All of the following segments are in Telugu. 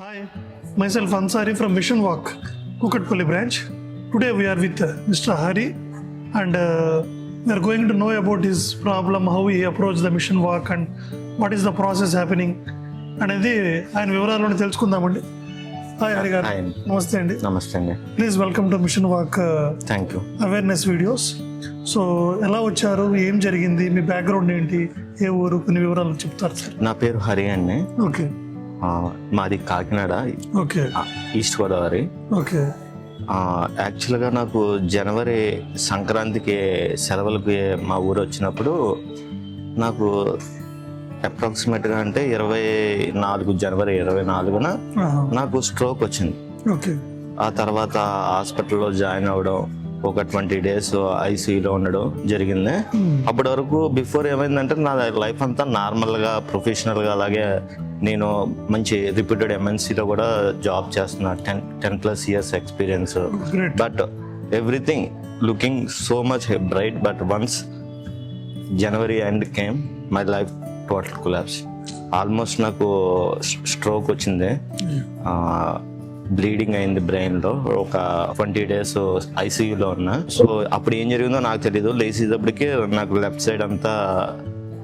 Hi, myself Ansari from Mission Walk, Kukatpalli branch. Today we are with uh, Mr. Hari and uh, we are going to know about his problem, how he approached the mission walk and what is the process happening అనేది ఆయన వివరాలను తెలుసుకుందామండి హాయ్ హరి గారు హాయ్. నమస్తే అండి నమస్తే అండి please welcome to mission walk thank you awareness videos so ఎలా వచ్చారు ఏం జరిగింది మీ బ్యాక్గ్రౌండ్ ఏంటి ఏ ఊరు కొన్ని వివరాలు చెప్తారు సార్ నా పేరు హరి అండి ఓకే మాది Kakinada. Okay. East Godavari. Okay. యాక్చువల్గా నాకు జనవరి సంక్రాంతికి సెలవులకి మా ఊరు వచ్చినప్పుడు నాకు అప్రాక్సిమేట్గా అంటే ఇరవై నాలుగు జనవరి ఇరవై నాలుగున నాకు స్ట్రోక్ వచ్చింది. ఓకే. ఆ తర్వాత హాస్పిటల్లో జాయిన్ అవ్వడం ఒక ట్వంటీ డేస్ ఐసీయూలో ఉండడం జరిగింది. అప్పటి వరకు బిఫోర్ ఏమైందంటే నా లైఫ్ అంతా నార్మల్గా ప్రొఫెషనల్గా అలాగే నేను మంచి రిప్యూటెడ్ ఎంఎన్సీలో కూడా జాబ్ చేస్తున్నా. Ten ten plus years experience. But everything looking so much bright but once January end came my life total collapse almost నాకు స్ట్రోక్ వచ్చింది. బ్లీడింగ్ అయింది బ్రెయిన్లో ఒక ట్వంటీ డేస్ ఐసీయూలో ఉన్నా. సో అప్పుడు ఏం జరిగిందో నాకు తెలియదు లేచేటప్పటికి నాకు లెఫ్ట్ సైడ్ అంతా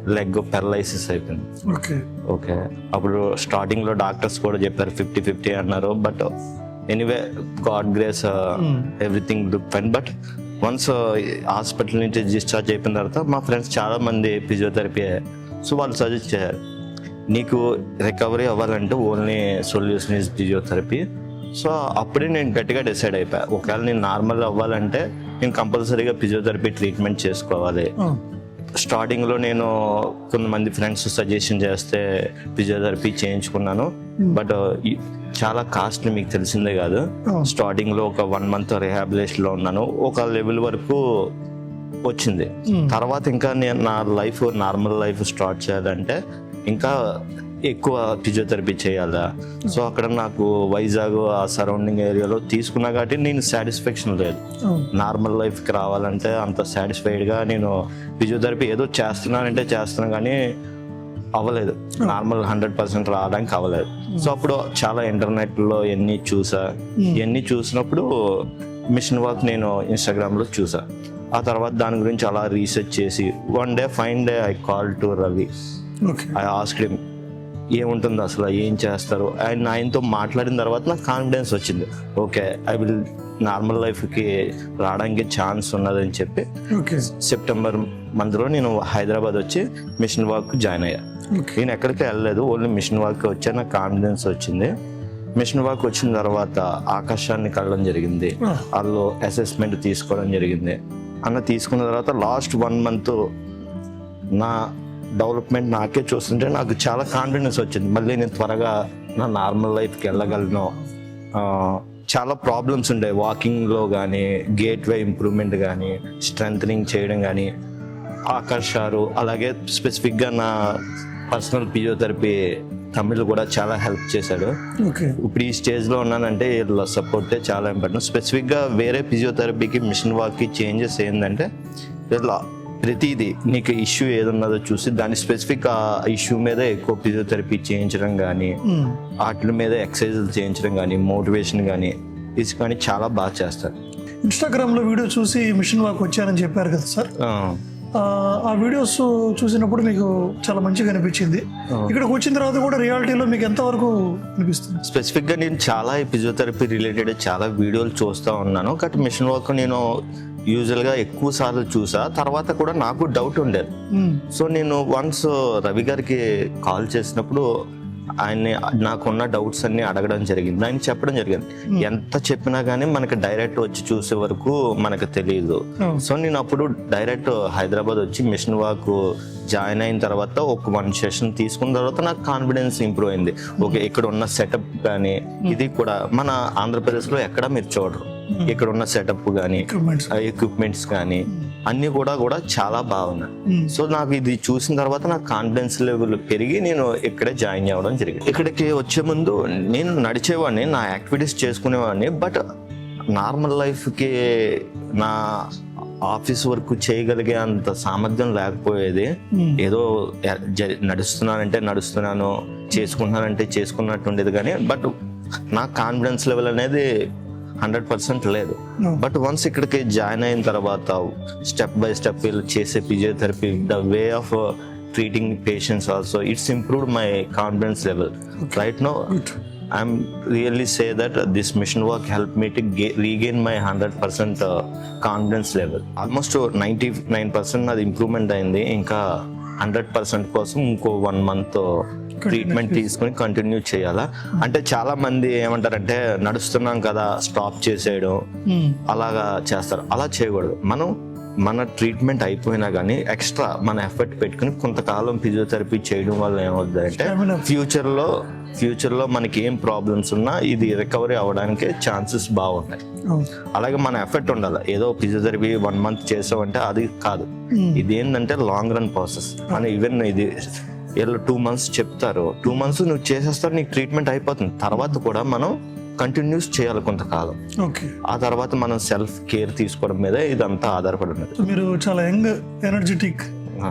లెగ్ పెరలైసిస్ అయిపోయింది. ఓకే. ఓకే. అప్పుడు స్టార్టింగ్లో డాక్టర్స్ కూడా చెప్పారు ఫిఫ్టీ ఫిఫ్టీ అన్నారు. But anyway God grace everything look fine. But once hospital నుంచి డిశ్చార్జ్ అయిపోయిన తర్వాత మా ఫ్రెండ్స్ చాలా మంది ఫిజియోథెరపీ సో వాళ్ళు సజెస్ట్ చేశారు నీకు రికవరీ అవ్వాలంటే only solution is physiotherapy. So అప్పుడే నేను గట్టిగా డిసైడ్ అయిపోయా. ఒకవేళ నేను నార్మల్ అవ్వాలంటే నేను కంపల్సరీగా ఫిజియోథెరపీ ట్రీట్మెంట్ చేసుకోవాలి. స్టార్టింగ్లో నేను కొంతమంది ఫ్రెండ్స్ సజెషన్ చేస్తే ఫిజియోథెరపీ చేయించుకున్నాను. బట్ చాలా కాస్ట్లీ మీకు తెలిసిందే కాదు. స్టార్టింగ్లో ఒక వన్ మంత్ రిహాబిలేషన్లో ఉన్నాను. ఒక లెవెల్ వరకు వచ్చింది. తర్వాత ఇంకా నేను నా లైఫ్ నార్మల్ లైఫ్ స్టార్ట్ చేయాలంటే ఇంకా ఎక్కువ ఫిజియోథెరపీ చేయాలా? సో అక్కడ నాకు వైజాగ్ ఆ సరౌండింగ్ ఏరియాలో తీసుకున్నా కాబట్టి నేను సాటిస్ఫాక్షన్ లేదు. నార్మల్ లైఫ్కి రావాలంటే అంత సాటిస్ఫైడ్గా నేను ఫిజియోథెరపీ ఏదో చేస్తున్నానంటే చేస్తున్నాను కానీ అవ్వలేదు. నార్మల్ హండ్రెడ్ పర్సెంట్ రావడానికి అవ్వలేదు. సో అప్పుడు చాలా ఇంటర్నెట్లో ఎన్ని చూసా? ఇవన్నీ చూసినప్పుడు మిషన్ వర్క్ నేను ఇన్స్టాగ్రామ్లో చూసా. ఆ తర్వాత దాని గురించి అలా రీసెర్చ్ చేసి one day fine day I call to Ravi. Okay. I ask him ఏముంటుంది అసలు ఏం చేస్తారు? అండ్ ఆయనతో మాట్లాడిన తర్వాత నాకు కాన్ఫిడెన్స్ వచ్చింది. ఓకే ఐ విల్ నార్మల్ లైఫ్కి రావడానికి ఛాన్స్ ఉన్నదని చెప్పి సెప్టెంబర్ మంత్లో నేను హైదరాబాద్ వచ్చి మిషన్ వర్క్ జాయిన్ అయ్యా. నేను ఎక్కడికి వెళ్ళలేదు ఓన్లీ మిషన్ వర్క్ వచ్చా నాకు కాన్ఫిడెన్స్ వచ్చింది. మిషన్ వర్క్ వచ్చిన తర్వాత ఆకాశాన్ని కళ్ళడం జరిగింది. వాళ్ళు అసెస్మెంట్ తీసుకోవడం జరిగింది. అన్న తీసుకున్న తర్వాత లాస్ట్ వన్ మంత్ నా డెవలప్మెంట్ నాకే చూస్తుంటే నాకు చాలా కాన్ఫిడెన్స్ వచ్చింది. మళ్ళీ నేను త్వరగా నా నార్మల్ లైఫ్కి వెళ్ళగలను. చాలా ప్రాబ్లమ్స్ ఉండే. వాకింగ్లో కానీ గేట్ వే ఇంప్రూవ్మెంట్ కానీ స్ట్రెంగ్ చేయడం కానీ ఆకర్షారు అలాగే స్పెసిఫిక్గా నా పర్సనల్ ఫిజియోథెరపీ తమిళ్ కూడా చాలా హెల్ప్ చేశాడు. ఓకే ఇప్పుడు ఈ స్టేజ్లో ఉన్నానంటే వీళ్ళ సపోర్ట్ చాలా ఇంపార్టెంట్ స్పెసిఫిక్గా వేరే ఫిజియోథెరపీకి మిషన్ వాక్కి చేంజెస్ ఏంటంటే ఇలా ప్రతిదీ నీకు ఇష్యూ ఏదున్నదో చూసి దాని స్పెసిఫిక్ ఆ ఇష్యూ మీద ఎక్కువ ఫిజియోథెరపీ చేయించడం కానీ వాటి మీద ఎక్సర్సైజులు చేయించడం కానీ మోటివేషన్ కానీ ఇది కానీ చాలా బాగా చేస్తారు. ఇన్స్టాగ్రామ్లో వీడియో చూసి మిషన్ వాక్ వచ్చానని చెప్పారు కదా సార్? ఆ. వీడియోస్ చూసినప్పుడు మీకు చాలా మంచిగా అనిపించింది. ఇక్కడికి వచ్చిన తర్వాత కూడా రియాలిటీలో మీకు ఎంతవరకు అనిపిస్తుంది? స్పెసిఫిక్గా నేను చాలా ఫిజియోథెరపీ రిలేటెడ్ చాలా వీడియోలు చూస్తూ ఉన్నాను. కాబట్టి మిషన్ వర్క్ నేను యూజువల్గా ఎక్కువ సార్లు చూసా. తర్వాత కూడా నాకు డౌట్ ఉండేది. సో నేను వన్స్ రవి గారికి కాల్ చేసినప్పుడు ఆయన్ని నాకున్న డౌట్స్ అన్ని అడగడం జరిగింది. ఆయన చెప్పడం జరిగింది. ఎంత చెప్పినా కానీ మనకి డైరెక్ట్ వచ్చి చూసే వరకు మనకు తెలియదు. సో నేను అప్పుడు డైరెక్ట్ హైదరాబాద్ వచ్చి మిషన్ వాక్ జాయిన్ అయిన తర్వాత ఒక వన్ సెషన్ తీసుకున్న తర్వాత నాకు కాన్ఫిడెన్స్ ఇంప్రూవ్ అయింది. ఓకే ఇక్కడ ఉన్న సెటప్ కానీ ఇది కూడా మన ఆంధ్రప్రదేశ్లో ఎక్కడ మీరు చూడరు. ఇక్కడ ఉన్న సెటప్ కానీ. ఎక్విప్మెంట్స్ కానీ అన్ని కూడా కూడా చాలా బాగున్నాయి. సో నాకు ఇది చూసిన తర్వాత నాకు కాన్ఫిడెన్స్ లెవెల్ పెరిగి నేను ఇక్కడే జాయిన్ అవ్వడం జరిగింది ఇక్కడికి వచ్చే ముందు నేను నడిచేవాడిని నా యాక్టివిటీస్ చేసుకునేవాడిని బట్ నార్మల్ లైఫ్కి నా ఆఫీస్ వర్క్ చేయగలిగే అంత సామర్థ్యం లేకపోయేది. ఏదో నడుస్తున్నానంటే నడుస్తున్నాను చేసుకుంటున్నానంటే చేసుకున్నట్టు ఉండేది కానీ బట్ నా కాన్ఫిడెన్స్ లెవెల్ అనేది హండ్రెడ్ పర్సెంట్ లేదు. బట్ వన్స్ ఇక్కడికి జాయిన్ అయిన తర్వాత స్టెప్ బై స్టెప్ వీళ్ళు చేసే physiotherapy the way of treating patients also it's improved my confidence level right no say that uh, this mission work helped me to ga- regain my 100% uh, confidence level. Almost ninety nine percent అది ఇంప్రూవ్మెంట్ అయింది. ఇంకా హండ్రెడ్ పర్సెంట్ కోసం ఇంకో వన్ మంత్ ట్రీట్మెంట్ తీసుకుని కంటిన్యూ చేయాలా అంటే చాలా మంది ఏమంటారంటే నడుస్తున్నాం కదా స్టాప్ చేసేయడం Hmm. అలాగా చేస్తారు అలా చేయకూడదు మనం మన ట్రీట్మెంట్ అయిపోయినా కానీ ఎక్స్ట్రా మన ఎఫర్ట్ పెట్టుకుని కొంతకాలం ఫిజియోథెరపీ చేయడం వల్ల ఏమవుతుందంటే Stamina. ఫ్యూచర్లో ఫ్యూచర్లో మనకి ఏం ప్రాబ్లమ్స్ ఉన్నా ఇది రికవరీ అవ్వడానికి ఛాన్సెస్ బాగుంటాయి. అలాగే మన ఎఫర్ట్ ఉండాలి ఏదో ఫిజియోథెరపీ వన్ మంత్ చేసామంటే అది కాదు Hmm. ఇది ఏంటంటే లాంగ్ రన్ ప్రాసెస్ అని ఈవెన్ ఇది వీళ్ళు టూ మంత్స్ చెప్తారు. టూ మంత్స్ నువ్వు చేసేస్తారు నీకు ట్రీట్మెంట్ అయిపోతుంది. తర్వాత కూడా మనం కంటిన్యూస్ చేయాలి కొంతకాలం. ఓకే ఆ తర్వాత మనం సెల్ఫ్ కేర్ తీసుకోవడం మీద ఇదంతా ఆధారపడి ఉన్నది. మీరు చాలా యంగ్ ఎనర్జెటిక్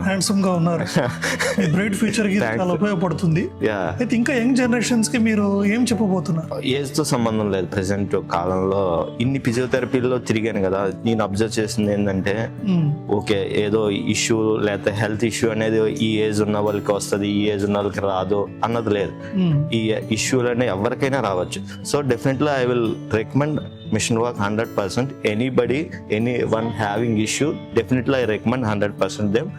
హ్యాండ్సమ్గా ఉన్నారు. బ్రైట్ ఫ్యూచర్కి. చాలా ఉపయోగపడుతుంది. అయితే ఇంకా యంగ్ జనరేషన్స్కి మీరు ఏం చెప్పబోతున్నారు? ఏజ్తో సంబంధం లేదు. ప్రెసెంట్ కాలంలో ఇన్ని ఫిజియోథెరపీలో తిరిగాను కదా. నేను అబ్జర్వ్ చేసింది ఏంటంటే Hmm. ఓకే ఏదో ఇష్యూ లేకపోతే హెల్త్ ఇష్యూ అనేది ఈ ఏజ్ ఉన్న వాళ్ళకి వస్తుంది ఈ ఏజ్ ఉన్న వాళ్ళకి రాదు అన్నది లేదు. Hmm. ఈ ఇష్యూలనే ఎవరికైనా రావచ్చు. So definitely I will recommend mission work hundred percent anybody any one having issue definitely I recommend hundred percent them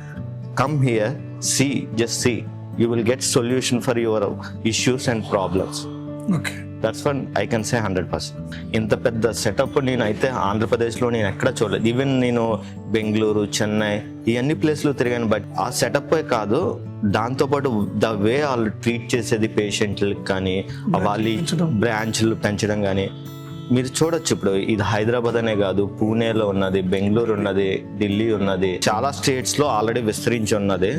come here see just see you will get solution for your issues and problems okay that's one I can say hundred percent ఇంత పెద్ద సెటప్ నేనైతే ఆంధ్రప్రదేశ్లో నేను ఎక్కడ చూడలేదు. ఈవెన్ నేను బెంగళూరు చెన్నై ఇవన్నీ ప్లేస్లు తిరిగాను. బట్ ఆ సెటప్ కాదు దాంతోపాటు ద వే వాళ్ళు ట్రీట్ చేసేది పేషెంట్లకు కానీ వాళ్ళ. బ్రాంచ్లు పెంచడం కానీ మీరు చూడొచ్చు ఇప్పుడు ఇది హైదరాబాద్ అనే కాదు పూణేలో ఉన్నది బెంగళూరు ఉన్నది ఢిల్లీ ఉన్నది చాలా స్టేట్స్లో ఆల్రెడీ విస్తరించి ఉన్నది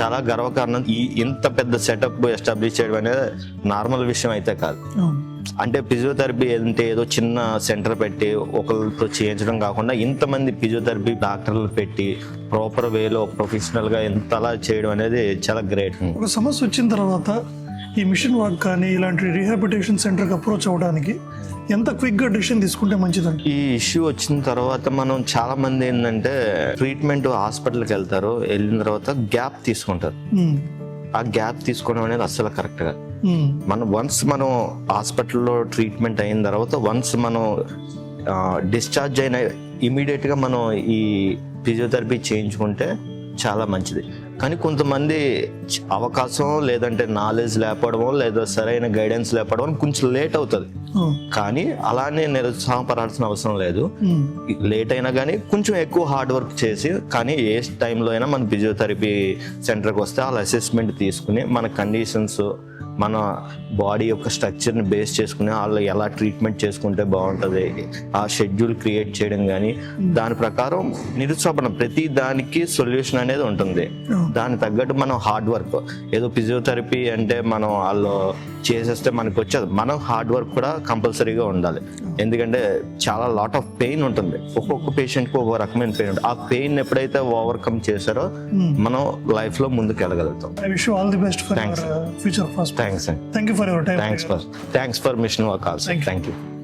చాలా గర్వకారణం. ఈ ఇంత పెద్ద సెటప్ ఎస్టాబ్లిష్ చేయడం అనేది నార్మల్ విషయం అయితే కాదు. అంటే ఫిజియోథెరపీ అంటే ఏదో చిన్న సెంటర్ పెట్టి ఒకరితో చేయించడం కాకుండా ఇంతమంది ఫిజియోథెరపీ డాక్టర్లు పెట్టి ప్రాపర్ వేలో ప్రొఫెషనల్గా ఇంతలా చేయడం అనేది చాలా గ్రేట్ ఒక సమస్య వచ్చిన తర్వాత ఈ మిషన్ వర్క్ కానీ ఇలాంటి రీహాబిటేషన్ సెంటర్కి అప్రోచ్ అవ్వడానికి ఎంత క్విక్గా డిసిషన్ తీసుకుంటే మంచిదండి ఈ ఇష్యూ వచ్చిన తర్వాత మనం చాలా మంది ఏంటంటే ట్రీట్మెంట్ హాస్పిటల్కి వెళ్తారు వెళ్ళిన తర్వాత గ్యాప్ తీసుకుంటారు. ఆ గ్యాప్ తీసుకోవడం అనేది అస్సలు కరెక్ట్ కాదు Hmm. మనం వన్స్ మనం హాస్పిటల్లో ట్రీట్మెంట్ అయిన తర్వాత వన్స్ మనం డిశ్చార్జ్ అయిన ఇమీడియట్గా మనం ఈ ఫిజియోథెరపీ చేయించుకుంటే చాలా మంచిది కానీ కొంతమంది అవకాశం లేదంటే నాలెడ్జ్ లేకపోవడమో లేదా సరైన గైడెన్స్ లేకపోవడం కొంచెం లేట్ అవుతుంది. కానీ అలానే నిరుత్సాహపడాల్సిన అవసరం లేదు. లేట్ అయినా కానీ కొంచెం ఎక్కువ హార్డ్ వర్క్ చేసి కానీ ఏ టైంలో అయినా మన ఫిజియోథెరపీ సెంటర్కి వస్తే వాళ్ళ అసెస్మెంట్ తీసుకుని మన కండిషన్స్ మన బాడీ యొక్క స్ట్రక్చర్ని బేస్ చేసుకుని వాళ్ళు ఎలా ట్రీట్మెంట్ చేసుకుంటే బాగుంటుంది ఆ షెడ్యూల్ క్రియేట్ చేయడం కానీ దాని ప్రకారం నిరుత్సాహపడం ప్రతి దానికి సొల్యూషన్ అనేది ఉంటుంది. దానికి తగ్గట్టు మనం హార్డ్ వర్క్ ఏదో ఫిజియోథెరపీ అంటే మనం వాళ్ళు చేసేస్తే మనకు వచ్చేది మనం హార్డ్ వర్క్ కూడా కంపల్సరీగా ఉండాలి. ఎందుకంటే చాలా లాట్ ఆఫ్ పెయిన్ ఉంటుంది. ఒక్కొక్క పేషెంట్కి ఒక్కొక్క రకమైన పెయిన్ ఉంటుంది. ఆ పెయిన్ ఎప్పుడైతే ఓవర్కమ్ చేశారో మనం లైఫ్లో ముందుకు వెళ్ళగలుగుతాం best for thanks. Thank you for your time. Thanks for thanks for Mishnu Akal. Thank you. Thank you.